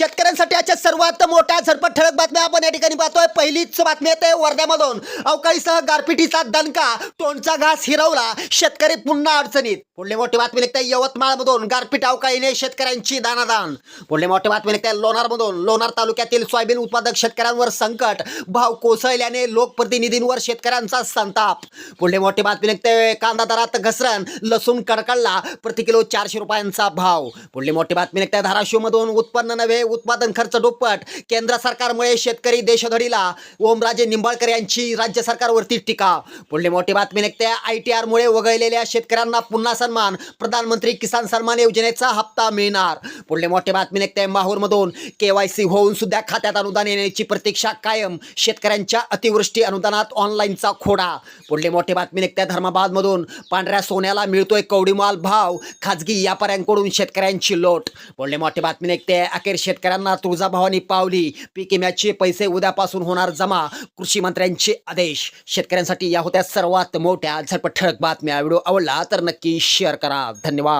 शेतकऱ्यांसाठी आजच्या सर्वात मोठ्या झडपट ठळक बातम्या आपण या ठिकाणी पाहतोय. पहिलीच बातमी येते वर्ध्यामधून. अवकाळीसह गारपिटीचा दणका तोंडचा घास हिरवला शेतकरी पुन्हा अडचणीत. पुढली मोठी बातमी निघते यवतमाळमधून गारपीट अवकाळीने शेतकऱ्यांची दानादान पुढली मोठी बातमी निघते लोणारमधून. लोणार तालुक्यातील सोयाबीन उत्पादक शेतकऱ्यांवर संकट. भाव कोसळल्याने लोकप्रतिनिधींवर शेतकऱ्यांचा संताप. पुढली मोठी बातमी निघते कांदा दरात घसरण लसूण कडकडला प्रति किलो चारशे रुपयांचा भाव. पुढली मोठी बातमी निघते धाराशिवमधून उत्पन्न नव्हे उत्पादन खर्च दुप्पट. केंद्र सरकारमुळे शेतकरी देशधडीला. ओमराजे निंबाळकर यांची राज्य सरकारवरती टीका. पुढली मोठी बातमी निघते. आय टी आरमुळे वगळलेल्या शेतकऱ्यांना पुन्हा सन्मान. प्रधानमंत्री किसान सन्मान योजनेचा हप्ता मिळणार. पुढले मोठे बातमी निघते माहूरमधून. के वाय सी होऊन सुद्धा खात्यात अनुदान येण्याची प्रतीक्षा कायम. शेतकऱ्यांच्या अतिवृष्टी अनुदानात ऑनलाईनचा खोडा. पुढली मोठी बातमी निघते धर्माबादमधून. पांढऱ्या सोन्याला मिळतोय कवडीमाल भाव. खाजगी व्यापाऱ्यांकडून शेतकऱ्यांची लोट. पुढली मोठी बातमी निघते अखेर शेतकऱ्यांना तुळजाभवानी पावली. पीक विम्याचे पैसे उद्यापासून होणार जमा. कृषी मंत्र्यांचे आदेश. शेतकऱ्यांसाठी या होत्या सर्वात मोठ्या झटपट ठळक बातम्या. व्हिडिओ आवडला तर नक्की शेअर करा. धन्यवाद.